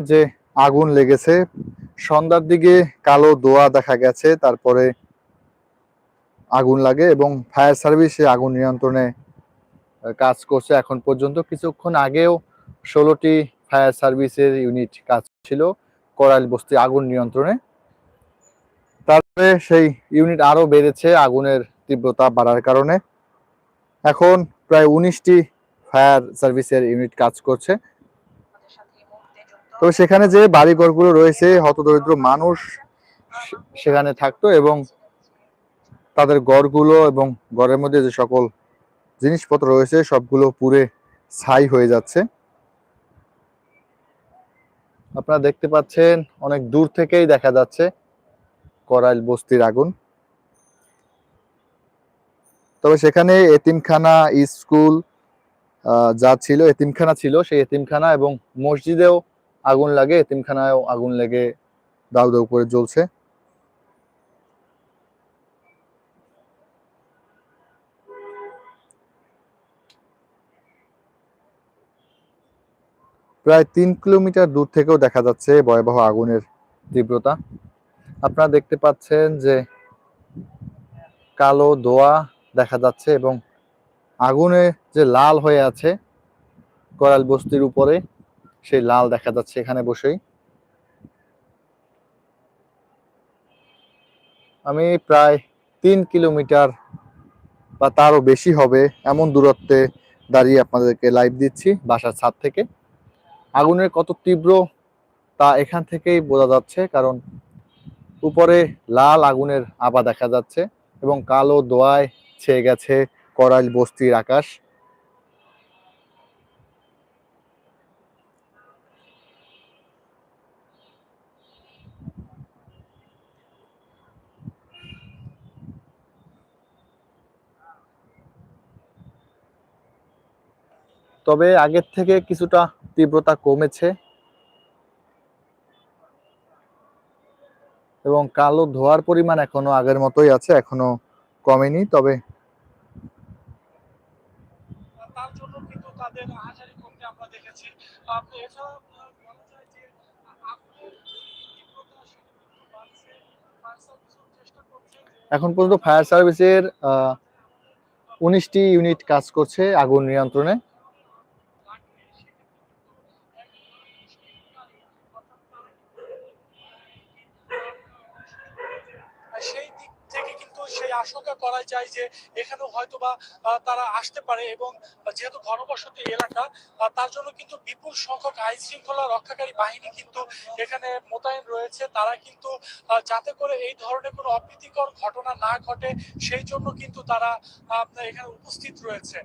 যে আগুন লেগেছে। সন্ধ্যার দিকে কালো দোয়া দেখা গেছে, তারপরে আগুন লাগে এবং ফায়ার সার্ভিস আগুন নিয়ন্ত্রণে কাজ করছে এখন পর্যন্ত। কিছুক্ষণ আগেও ষোলোটি ফায়ার সার্ভিসের ইউনিট কাজ ছিল, করাইল বস্তি আগুন নিয়ন্ত্রণে। তারপরে সেই ইউনিট আরও বেড়েছে আগুনের তীব্রতা বাড়ার কারণে। এখন প্রায় উনিশটি ফায়ার সার্ভিসের ইউনিট কাজ করছে। তো সেখানে যে বাড়িঘরগুলো রয়েছে, হতদরিদ্র মানুষ সেখানে থাকতো এবং তাদের গড়গুলো এবং ঘরের মধ্যে যে সকল জিনিসপত্র রয়েছে, সবগুলো পুড়ে ছাই হয়ে যাচ্ছে। আপনারা দেখতে পাচ্ছেন, অনেক দূর থেকেই দেখা যাচ্ছে করাইল বস্তির আগুন। তবে সেখানে এতিমখানা স্কুল যা ছিল, এতিমখানা ছিল, সেই এতিমখানা এবং মসজিদেও আগুন লাগে, এতিমখানায়ও আগুন লেগে দাউ দাউ করে জ্বলছে। প্রায় তিন কিলোমিটার দূর থেকেও দেখা যাচ্ছে ভয়াবহ আগুনের তীব্রতা। আপনারা দেখতে পাচ্ছেন যে কালো দোয়া দেখা যাচ্ছে এবং আগুনে যে লাল হয়ে আছে করাল বস্তির উপরে। সেই লাল দেখা যাচ্ছে এখানে বসেই। আমি প্রায় তিন কিলোমিটার বা তারও বেশি হবে এমন দূরত্বে দাঁড়িয়ে আপনাদেরকে লাইভ দিচ্ছি বাসার ছাদ থেকে। আগুনের কত তীব্র তা এখান থেকেই বোঝা যাচ্ছে কারণ উপরে লাল আগুনের আভা দেখা যাচ্ছে এবং কালো দোয়ায় ছেয়ে গেছে করাইল বস্তির আকাশ। তবে আগের থেকে কিছুটা তীব্রতা কমেছে। এবং কালো ধোয়ার পরিমাণ এখনও আগের মতোই আছে এখনও কমেনি তবে তার জন্য কিন্তু তাদের হাজারি আমরা দেখেছি। আপনি এছাড়া বলা যায় যে এখন পর্যন্ত ফায়ার সার্ভিসের উনিশটি ইউনিট কাজ করছে আগুন নিয়ন্ত্রণে লাগবে সেক্ষেত্রে কিন্তু এক অর্থাৎ তারা আর সেই দিক থেকে কিন্তু সেই আশঙ্কা করা যায় যে এখানেও হয়তোবা তারা আসতে পারে এবং যেহেতু ঘনবসতি এলাকা তার জন্য কিন্তু বিপুল সংখ্যক আইন শৃঙ্খলা রক্ষাকারী বাহিনী কিন্তু এখানে মোতায়েন রয়েছে। তারা কিন্তু যাতে করে এই ধরনের কোনো অপ্রীতিকর ঘটনা না ঘটে, সেই জন্য কিন্তু তারা এখানে উপস্থিত রয়েছে।